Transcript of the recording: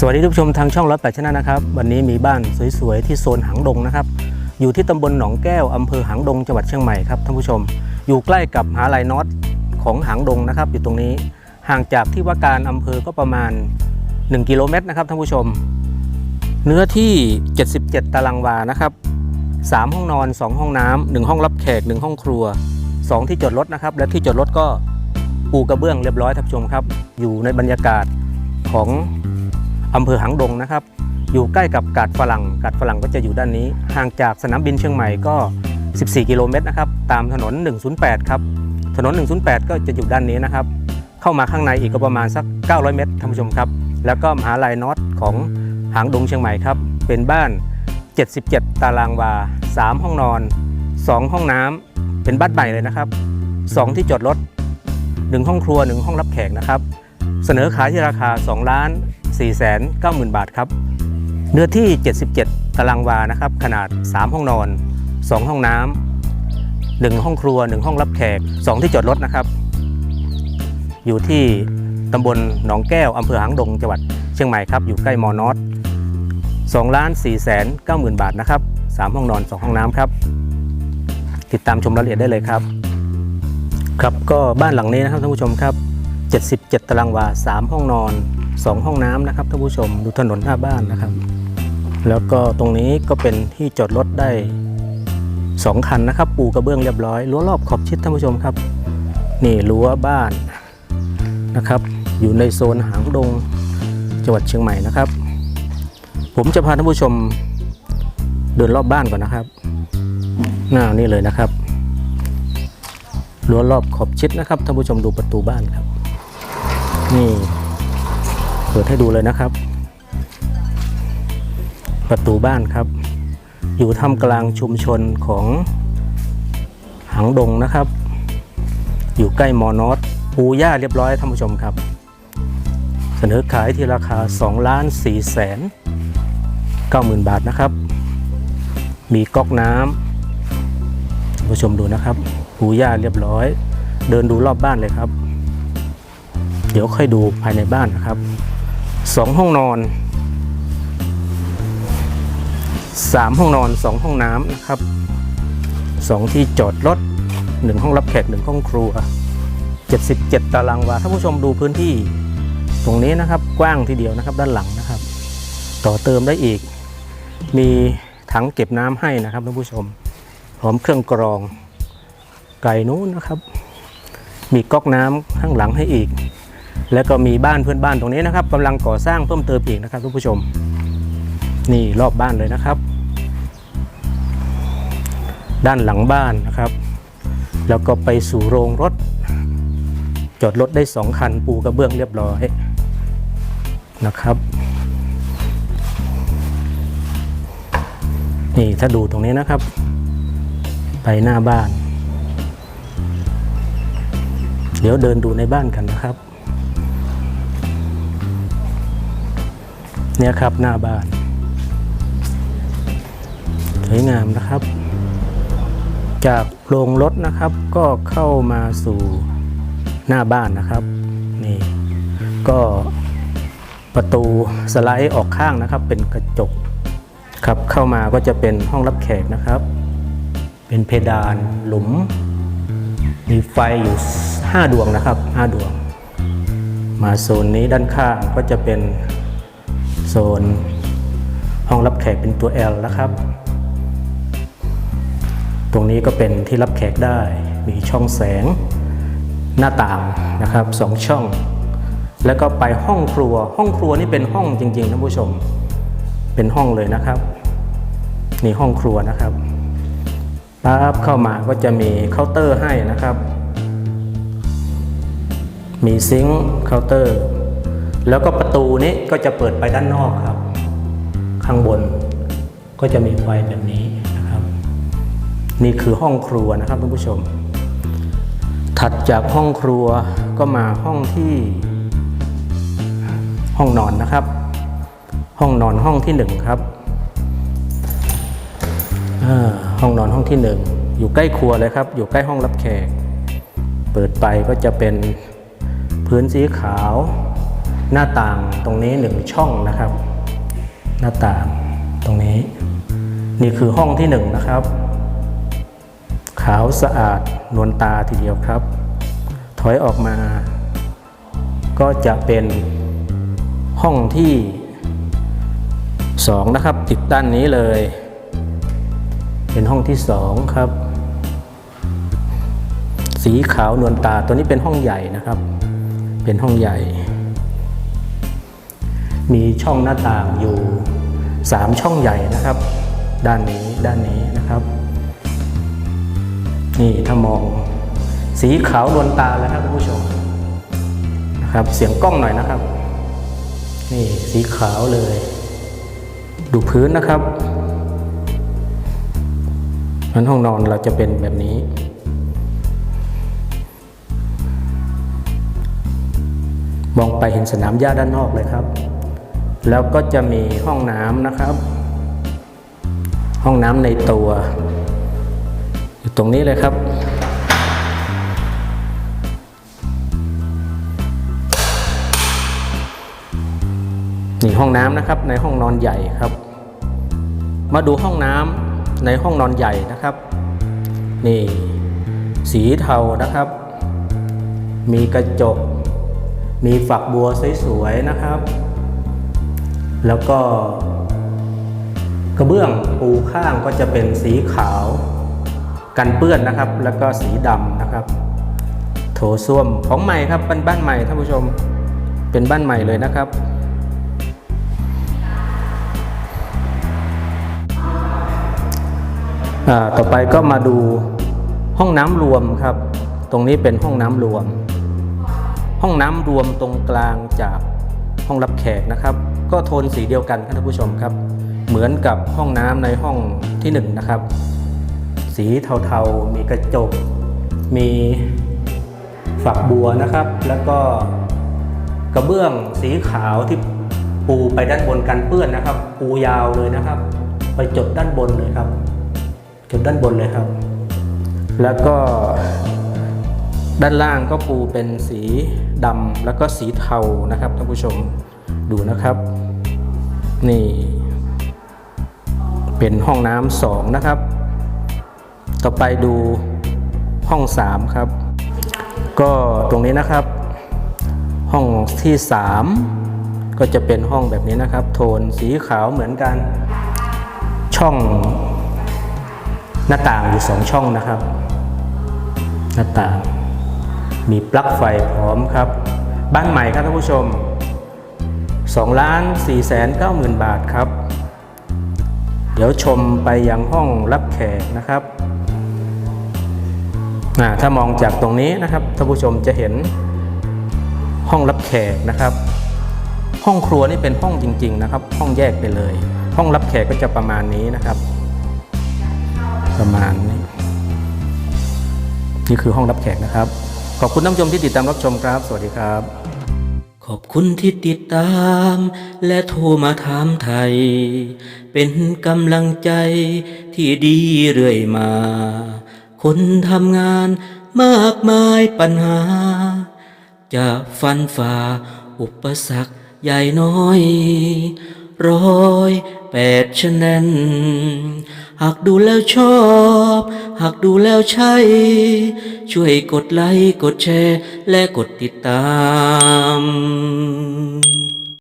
สวัสดีทุกชมทางช่องร้อยแปดชนะนะครับ วันนี้มีบ้านสวยๆที่โซนหางดงนะครับ อยู่ที่ตำบลหนองแก้วอำเภอหางดงจังหวัดเชียงใหม่ครับท่านผู้ชม อยู่ใกล้กับหาลัยนอตของหางดงนะครับ อยู่ตรงนี้ห่างจากที่ว่าการอำเภอก็ประมาณ 1 กิโลเมตรนะครับท่านผู้ชม เนื้อที่ 77 ตารางวานะครับ 3 ห้องนอน 2 ห้องน้ำ1ห้องรับแขก 1 ห้องครัว 2 ที่จอดรถนะครับ และที่จอดรถก็ปูกระเบื้องเรียบร้อยท่านผู้ชมครับ อยู่ในบรรยากาศของ อำเภอหางดงนะครับ อยู่ใกล้กับกาดฝรั่งกาดฝรั่งก็จะอยู่ด้านนี้ ห่างจากสนามบินเชียงใหม่ก็ 14 กิโลเมตรนะครับ ตามถนน 108 ครับ ถนน 108 ก็จะอยู่ด้านนี้นะครับ เข้ามาข้างในอีกก็ประมาณสัก 900 เมตรท่านผู้ชมครับ แล้วก็มหาลัยนอตของหางดงเชียงใหม่ครับ เป็นบ้าน 77 ตารางวา 3 ห้องนอน 2 ห้องน้ำเป็นบ้านใหม่เลยนะครับ 2 ที่จอดรถ 1 ห้องครัว 1 ห้องรับแขกนะครับ เสนอขายที่ราคา 2 ล้าน 4แสน9หมื่นบาทครับ เนื้อที่ 77 ตารางวานะครับ ขนาด 3 ห้องนอน 2 ห้องน้ำ1 ห้องครัว 1 ห้องรับแขก 2 ที่จอดรถนะครับ อยู่ที่ตำบลหนองแก้วอำเภอหางดงจังหวัดเชียงใหม่ครับ อยู่ใกล้มอนอส2ล้าน4แสน9หมื่นบาทนะครับ 3 ห้องนอน 2 ห้องน้ำครับ ติดตามชมรายละเอียดได้เลยครับ ครับก็บ้านหลังนี้นะครับท่านผู้ชมครับ 77 ตารางวา 3 ห้องนอน 2 ห้องน้ำนะครับท่านผู้ชมดูถนนหน้าบ้านนะครับ แล้วก็ตรงนี้ก็เป็นที่จอดรถได้ 2 คันนะครับ ปูกระเบื้องเรียบร้อยรั้วรอบขอบชิดท่านผู้ชมครับ นี่รั้วบ้านนะครับ อยู่ในโซนหางดงจังหวัดเชียงใหม่นะครับ ผมจะพาท่านผู้ชมเดินรอบบ้านก่อนนะครับหน้านี่เลยนะครับรั้วรอบขอบชิดนะครับท่านผู้ชมดูประตูบ้านครับ นี่ ปิดให้ดูเลยนะครับ ประตูบ้านครับ อยู่ท่ามกลางชุมชนของหางดงนะครับ อยู่ใกล้มอนอสปูหญ้าเรียบร้อยท่านผู้ชมครับ เสนอขายที่ราคา2ล้าน4แสน9หมื่นบาทนะครับ มีก๊อกน้ำท่านผู้ชมดูนะครับปูหญ้าเรียบร้อย เดินดูรอบบ้านเลยครับเดี๋ยวค่อยดูภายในบ้านนะครับ สองห้องนอนสามห้องนอนสองห้องน้ำนะครับสองที่จอดรถหนึ่งห้องรับแขกหนึ่งห้องครัว 77 ตารางวาท่านผู้ชมดูพื้นที่ตรงนี้นะครับกว้างทีเดียวนะครับด้านหลังนะครับ ต่อเติมได้อีก มีถังเก็บน้ำให้นะครับท่านผู้ชม พร้อมเครื่องกรองไก่นู้นนะครับ มีก๊อกน้ำข้างหลังให้อีก แล้วก็มีบ้านเพื่อนบ้านตรงนี้นะครับกำลังก่อสร้างเพิ่มเติมอีกนะครับทุกผู้ชม นี่รอบบ้านเลยนะครับ ด้านหลังบ้านนะครับ แล้วก็ไปสู่โรงรถ จอดรถได้สองคันปูกระเบื้องเรียบร้อยนะครับนี่ถ้าดูตรงนี้นะครับ ไปหน้าบ้าน เดี๋ยวเดินดูในบ้านกันนะครับ เนี่ยครับหน้าบ้าน สวยงามนะครับ จากโรงรถนะครับ ก็เข้ามาสู่หน้าบ้านนะครับ นี่ก็ประตูสไลด์ออกข้างนะครับ เป็นกระจกครับเข้ามาก็จะเป็นห้องรับแขกนะครับ เป็นเพดานหลุม มีไฟอยู่ 5 ดวงนะครับ 5 ดวง มาโซนนี้ด้านข้างก็จะเป็น โซน ห้องรับแขกเป็นตัว L นะครับ ตรงนี้ก็เป็นที่รับแขกได้ มีช่องแสง หน้าต่างนะครับสองช่อง แล้วก็ไปห้องครัว ห้องครัวนี่เป็นห้องจริงๆท่านผู้ชม เป็นห้องเลยนะครับนี่ห้องครัวนะครับปั๊บเข้ามาก็จะมีเคาน์เตอร์ให้นะครับ มีซิงค์เคาน์เตอร์ แล้วก็ประตูนี้ก็จะเปิดไปด้านนอกครับ ข้างบนก็จะมีไฟแบบนี้นะครับ นี่คือห้องครัวนะครับท่านผู้ชม ถัดจากห้องครัวก็มาห้องที่ ห้องนอนนะครับ ห้องนอนห้องที่หนึ่งครับห้องนอนห้องที่หนึ่งอยู่ใกล้ครัวเลยครับ อยู่ใกล้ห้องรับแขก เปิดไปก็จะเป็นพื้นสีขาว หน้าต่างตรงนี้หนึ่งช่องนะครับ หน้าต่างตรงนี้ นี่คือห้องที่หนึ่งนะครับ ขาวสะอาดนวลตาทีเดียวครับ ถอยออกมา ก็จะเป็นห้องที่สองนะครับ ติดด้านนี้เลย เป็นห้องที่สองครับ สีขาวนวลตาตัวนี้เป็นห้องใหญ่นะครับ เป็นห้องใหญ่ มีช่องหน้าต่างอยู่สามช่องใหญ่นะครับ ด้านนี้ด้านนี้นะครับ นี่ถ้ามองสีขาวนวลตาแล้วครับท่านผู้ชมนะครับเสียงกล้องหน่อยนะครับ นี่สีขาวเลย ดูพื้นนะครับนั้นห้องนอนเราจะเป็นแบบนี้มองไปเห็นสนามหญ้าด้านนอกเลยครับ แล้วก็จะมีห้องน้ำนะครับ ห้องน้ำในตัว อยู่ตรงนี้เลยครับ นี่ห้องน้ำนะครับในห้องนอนใหญ่ครับ มาดูห้องน้ำในห้องนอนใหญ่นะครับ นี่ สีเทานะครับ มีกระจก มีฝักบัวสวยๆนะครับ แล้วก็ กระเบื้องปูข้างก็จะเป็นสีขาว กันเปื้อนนะครับ แล้วก็สีดำนะครับ โถส้วมของใหม่ครับเป็นบ้านใหม่ท่านผู้ชมเป็นบ้านใหม่เลยนะครับต่อไปก็มาดูห้องน้ำรวมครับ ตรงนี้เป็นห้องน้ำรวม ห้องน้ำรวมตรงกลางจาก ห้องรับแขกนะครับ ก็โทนสีเดียวกันครับท่านผู้ชมครับ เหมือนกับห้องน้ำในห้องที่หนึ่งนะครับ สีเทาๆ มีกระจก มีฝักบัวนะครับ แล้วก็กระเบื้องสีขาวที่ปูไปด้านบนกันเปื้อนนะครับ ปูยาวเลยนะครับ ไปจดด้านบนเลยครับจุดด้านบนเลยครับ แล้วก็ด้านล่างก็ปูเป็นสี ดำแล้วก็สีเทานะครับท่านผู้ชมดูนะครับ นี่ เป็นห้องน้ำสองนะครับ ต่อไปดูห้องสามครับ ก็ตรงนี้นะครับ ห้องที่สามก็จะเป็นห้องแบบนี้นะครับ โทนสีขาวเหมือนกัน ช่องหน้าต่างอยู่สองช่องนะครับ หน้าต่าง มีปลั๊กไฟพร้อมครับ บ้านใหม่ครับท่านผู้ชม2ล้าน4แสน9หมื่นบาทครับ เดี๋ยวชมไปยังห้องรับแขกนะครับอ่าถ้ามองจากตรงนี้นะครับท่านผู้ชมจะเห็นห้องรับแขกนะครับ ห้องครัวนี่เป็นห้องจริง ๆ นะครับ ห้องแยกไปเลย ห้องรับแขกก็จะประมาณนี้นะครับ ประมาณนี้ นี่คือห้องรับแขกนะครับ ขอบคุณท่านผู้ชมที่ติดตามรับชมครับ สวัสดีครับ ขอบคุณที่ติดตาม และโทรมาถามไทย เป็นกำลังใจที่ดีเรื่อยมา คนทำงานมากมายปัญหา จะฟันฝ่าอุปสรรคใหญ่น้อย ร้อยแปดชแนน หากดูแล้วชอบ หากดูแล้วใช่ ช่วยกดไลค์ กดแชร์ และกดติดตาม